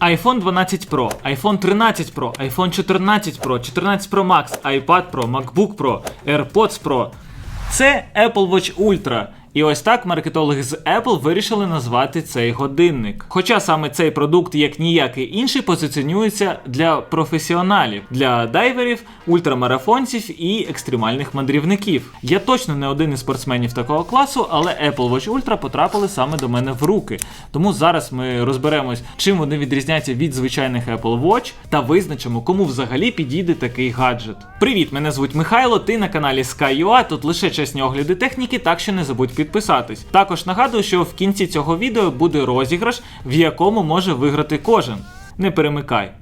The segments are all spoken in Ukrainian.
iPhone 12 Pro, iPhone 13 Pro, iPhone 14 Pro, 14 Pro Max, iPad Pro, MacBook Pro, AirPods Pro. Це Apple Watch Ultra. І ось так маркетологи з Apple вирішили назвати цей годинник. Хоча саме цей продукт, як ніякий інший, позиціонується для професіоналів, для дайверів, ультрамарафонців і екстремальних мандрівників. Я точно не один із спортсменів такого класу, але Apple Watch Ultra потрапили саме до мене в руки. Тому зараз ми розберемось, чим вони відрізняються від звичайних Apple Watch та визначимо, кому взагалі підійде такий гаджет. Привіт, мене звуть Михайло. Ти на каналі Sky.ua, Тут лише чесні огляди техніки, так що не забудь підписатись. Також нагадую, що в кінці цього відео буде розіграш, в якому може виграти кожен. Не перемикай.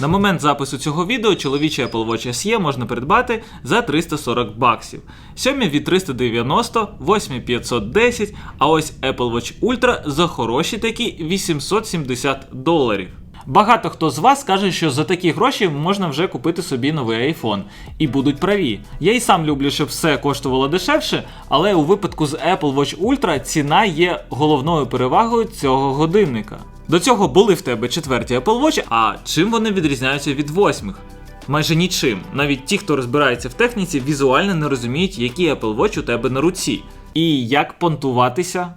На момент запису цього відео чоловічий Apple Watch SE можна придбати за 340 баксів. Сьомі від 390, восьмі 510, а ось Apple Watch Ultra за хороші такі 870 доларів. Багато хто з вас каже, що за такі гроші можна вже купити собі новий iPhone. І будуть праві. Я і сам люблю, щоб все коштувало дешевше, але у випадку з Apple Watch Ultra ціна є головною перевагою цього годинника. До цього були в тебе четверті Apple Watch, а чим вони відрізняються від восьмих? Майже нічим. Навіть ті, хто розбирається в техніці, візуально не розуміють, який Apple Watch у тебе на руці. І як понтуватися.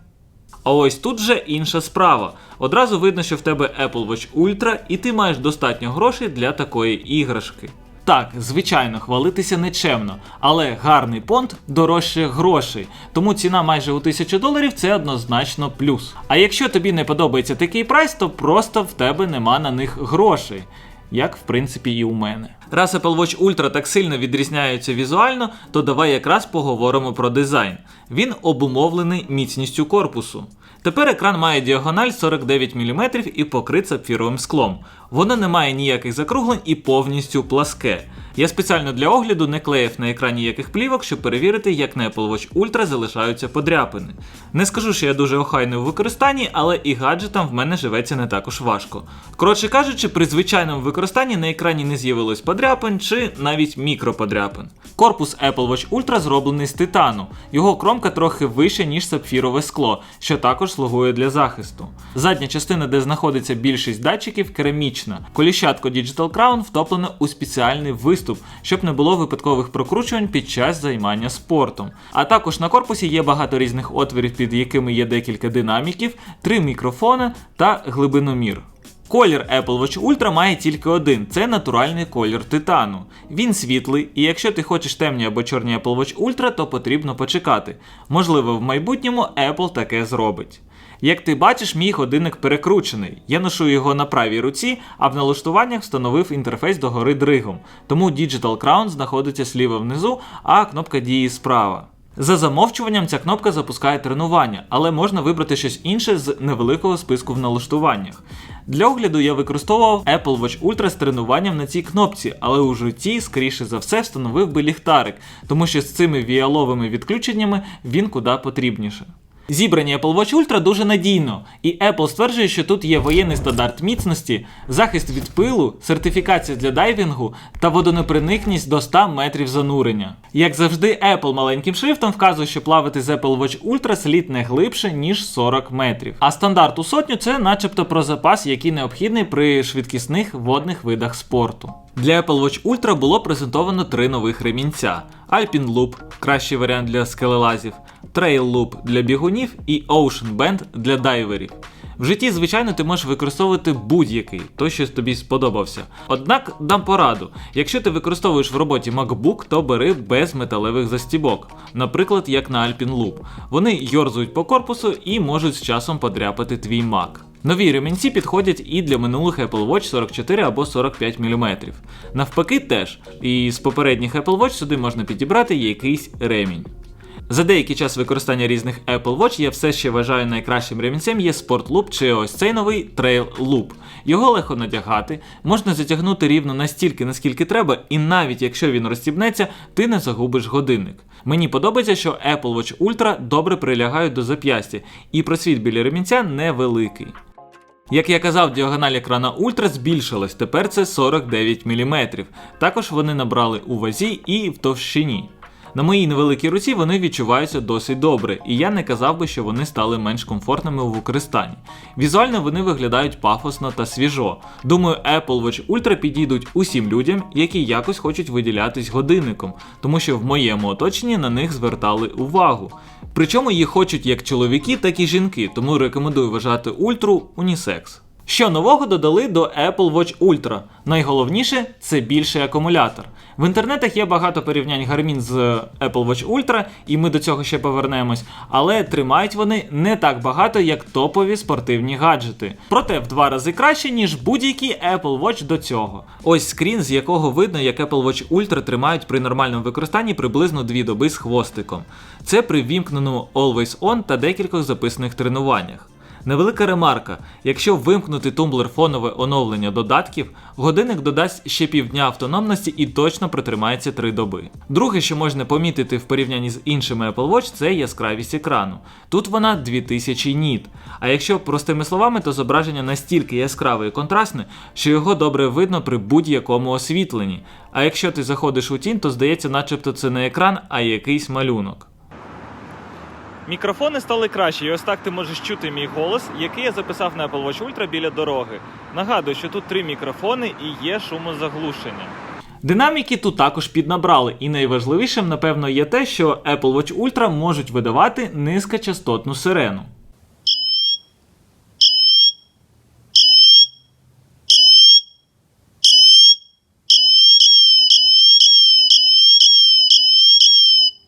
А ось тут вже інша справа. Одразу видно, що в тебе Apple Watch Ultra, і ти маєш достатньо грошей для такої іграшки. Так, звичайно, хвалитися нечемно, але гарний понт дорожче грошей, тому ціна майже у 1000 доларів це однозначно плюс. А якщо тобі не подобається такий прайс, то просто в тебе нема на них грошей. Як в принципі і у мене. Раз Apple Watch Ultra так сильно відрізняється візуально, то давай якраз поговоримо про дизайн. Він обумовлений міцністю корпусу. Тепер екран має діагональ 49 мм і покрит сапфіровим склом. Воно не має ніяких закруглень і повністю пласке. Я спеціально для огляду не клеїв на екрані яких плівок, щоб перевірити, як на Apple Watch Ultra залишаються подряпини. Не скажу, що я дуже охайний у використанні, але і гаджетам в мене живеться не також важко. Коротше кажучи, при звичайному використанні на екрані не з'явилось подряпин чи навіть мікроподряпин. Корпус Apple Watch Ultra зроблений з титану. Його кромка трохи вища, ніж сапфірове скло, що також слугує для захисту. Задня частина, де знаходиться більшість датчиків, керамічна. Коліщатко Digital Crown втоплено у спеціальний виступ, щоб не було випадкових прокручувань під час займання спортом. А також на корпусі є багато різних отворів, під якими є декілька динаміків, три мікрофони та глибиномір. Колір Apple Watch Ultra має тільки один це натуральний колір титану. Він світлий, і якщо ти хочеш темні або чорні Apple Watch Ultra, то потрібно почекати. Можливо, в майбутньому Apple таке зробить. Як ти бачиш, мій годинник перекручений. Я ношу його на правій руці, а в налаштуваннях встановив інтерфейс догори дригом. Тому Digital Crown знаходиться сліва внизу, а кнопка дії справа. За замовчуванням ця кнопка запускає тренування, але можна вибрати щось інше з невеликого списку в налаштуваннях. Для огляду я використовував Apple Watch Ultra з тренуванням на цій кнопці, але у житті, скоріше за все, встановив би ліхтарик, тому що з цими віаловими відключеннями він куди потрібніше. Зібрані Apple Watch Ultra дуже надійно, і Apple стверджує, що тут є воєнний стандарт міцності, захист від пилу, сертифікація для дайвінгу та водонепроникність до 100 метрів занурення. Як завжди, Apple маленьким шрифтом вказує, що плавати з Apple Watch Ultra слід не глибше, ніж 40 метрів. А стандарт у сотню це начебто про запас, який необхідний при швидкісних водних видах спорту. Для Apple Watch Ultra було презентовано три нових ремінця: Alpine Loop – кращий варіант для скелелазів, Trail Loop для бігунів і Ocean Band для дайверів. В житті, звичайно, ти можеш використовувати будь-який, той, що тобі сподобався. Однак дам пораду: якщо ти використовуєш в роботі MacBook, то бери без металевих застібок, наприклад, як на Alpine Loop. Вони йорзують по корпусу і можуть з часом подряпати твій Mac. Нові ремінці підходять і для минулих Apple Watch 44 або 45 мм. Навпаки, теж. І з попередніх Apple Watch сюди можна підібрати якийсь ремінь. За деякий час використання різних Apple Watch я все ще вважаю найкращим ремінцем є Sport Loop чи ось цей новий Trail Loop. Його легко надягати, можна затягнути рівно настільки, наскільки треба, і навіть якщо він розстібнеться, ти не загубиш годинник. Мені подобається, що Apple Watch Ultra добре прилягають до зап'ястя, і просвіт біля ремінця невеликий. Як я казав, діагональ екрана Ультра збільшилась, тепер це 49 мм. Також вони набрали у вазі і в товщині. На моїй невеликій руці вони відчуваються досить добре, і я не казав би, що вони стали менш комфортними у використанні. Візуально вони виглядають пафосно та свіжо. Думаю, Apple Watch Ultra підійдуть усім людям, які якось хочуть виділятись годинником, тому що в моєму оточенні на них звертали увагу. Причому її хочуть як чоловіки, так і жінки, тому рекомендую вважати ультру унісекс. Що нового додали до Apple Watch Ultra? Найголовніше це більший акумулятор. В інтернетах є багато порівнянь Garmin з Apple Watch Ultra, і ми до цього ще повернемось, але тримають вони не так багато, як топові спортивні гаджети. Проте в два рази краще, ніж будь-який Apple Watch до цього. Ось скрін, з якого видно, як Apple Watch Ultra тримають при нормальному використанні приблизно 2 доби з хвостиком. Це при вімкненому Always On та декількох записаних тренуваннях. Невелика ремарка: якщо вимкнути тумблер фонове оновлення додатків, годинник додасть ще півдня автономності і точно протримається 3 доби. Друге, що можна помітити в порівнянні з іншими Apple Watch, це яскравість екрану. Тут вона 2000 ніт. А якщо простими словами, то зображення настільки яскраве і контрастне, що його добре видно при будь-якому освітленні. А якщо ти заходиш у тінь, то здається, начебто це не екран, а якийсь малюнок. Мікрофони стали кращі, і ось так ти можеш чути мій голос, який я записав на Apple Watch Ultra біля дороги. Нагадую, що тут три мікрофони і є шумозаглушення. Динаміки тут також піднабрали, і найважливішим, напевно, є те, що Apple Watch Ultra можуть видавати низькочастотну сирену.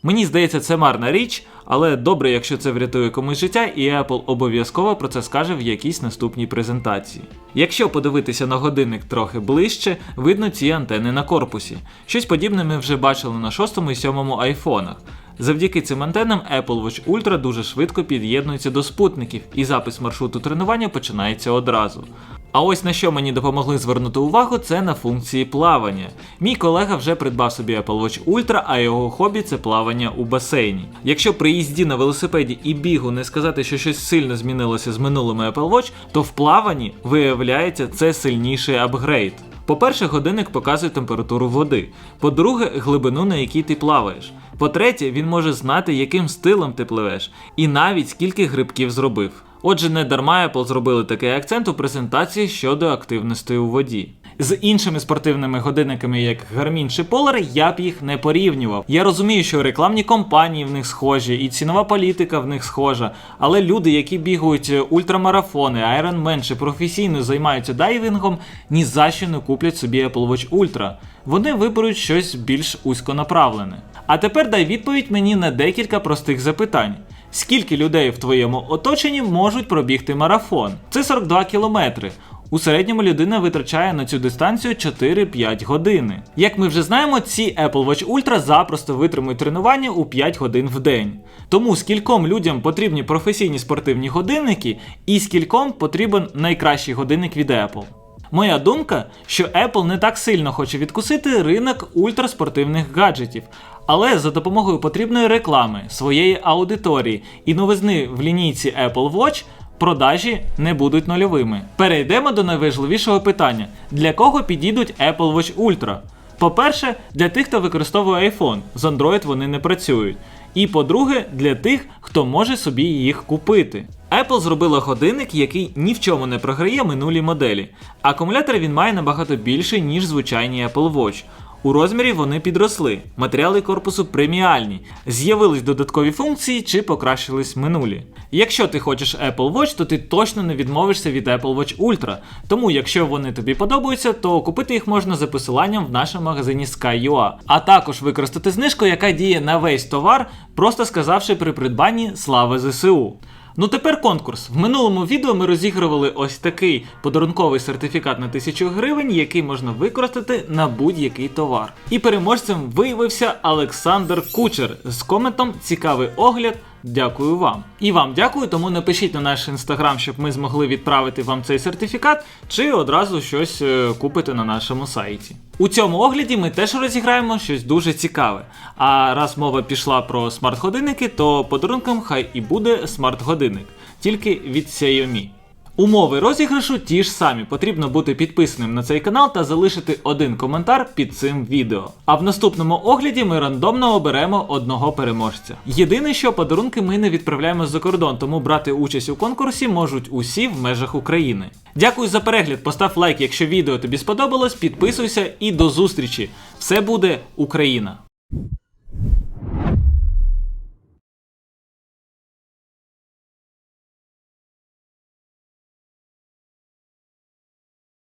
Мені здається, це марна річ, але добре, якщо це врятує комусь життя, і Apple обов'язково про це скаже в якійсь наступній презентації. Якщо подивитися на годинник трохи ближче, видно ці антени на корпусі. Щось подібне ми вже бачили на 6 і 7 айфонах. Завдяки цим антенам Apple Watch Ultra дуже швидко під'єднується до спутників, і запис маршруту тренування починається одразу. А ось на що мені допомогли звернути увагу, це на функції плавання. Мій колега вже придбав собі Apple Watch Ultra, а його хобі це плавання у басейні. Якщо при їзді на велосипеді і бігу не сказати, що щось сильно змінилося з минулими Apple Watch, то в плаванні виявляється це сильніший апгрейд. По-перше, годинник показує температуру води. По-друге, глибину, на якій ти плаваєш. По-третє, він може знати, яким стилем ти пливеш, і навіть скільки грибків зробив. Отже, не дарма Apple зробили такий акцент у презентації щодо активності у воді. З іншими спортивними годинниками, як Garmin чи Polar, я б їх не порівнював. Я розумію, що рекламні компанії в них схожі, і цінова політика в них схожа. Але люди, які бігають ультрамарафони, Ironman чи професійно займаються дайвінгом, ні за що не куплять собі Apple Watch Ultra. Вони виберуть щось більш узьконаправлене. А тепер дай відповідь мені на декілька простих запитань. Скільки людей в твоєму оточенні можуть пробігти марафон? Це 42 кілометри. У середньому людина витрачає на цю дистанцію 4-5 години. Як ми вже знаємо, ці Apple Watch Ultra запросто витримують тренування у 5 годин в день. Тому скільком людям потрібні професійні спортивні годинники, і скільком потрібен найкращий годинник від Apple. Моя думка, що Apple не так сильно хоче відкусити ринок ультраспортивних гаджетів, але за допомогою потрібної реклами, своєї аудиторії і новизни в лінійці Apple Watch продажі не будуть нульовими. Перейдемо до найважливішого питання: для кого підійдуть Apple Watch Ultra? По-перше, для тих, хто використовує iPhone, з Android вони не працюють. І по-друге, для тих, хто може собі їх купити. Apple зробила годинник, який ні в чому не програє минулі моделі. Акумулятор він має набагато більше, ніж звичайні Apple Watch. У розмірі вони підросли, матеріали корпусу преміальні, з'явились додаткові функції чи покращились минулі. Якщо ти хочеш Apple Watch, то ти точно не відмовишся від Apple Watch Ultra. Тому, якщо вони тобі подобаються, то купити їх можна за посиланням в нашому магазині Sky.ua. А також використати знижку, яка діє на весь товар, просто сказавши при придбанні Слави ЗСУ. Ну тепер конкурс. В минулому відео ми розігрували ось такий подарунковий сертифікат на 1000 гривень, який можна використати на будь-який товар. І переможцем виявився Олександр Кучер з коментом Цікавий огляд. Дякую вам. І вам дякую, тому напишіть на наш інстаграм, щоб ми змогли відправити вам цей сертифікат, чи одразу щось е, купити на нашому сайті. У цьому огляді ми теж розіграємо щось дуже цікаве. А раз мова пішла про смарт-годинники, то подарунком хай і буде смарт-годинник, тільки від Xiaomi. Умови розіграшу ті ж самі. Потрібно бути підписаним на цей канал та залишити один коментар під цим відео. А в наступному огляді ми рандомно оберемо одного переможця. Єдине, що подарунки ми не відправляємо за кордон, тому брати участь у конкурсі можуть усі в межах України. Дякую за перегляд. Постав лайк, якщо відео тобі сподобалось, підписуйся і до зустрічі. Все буде Україна!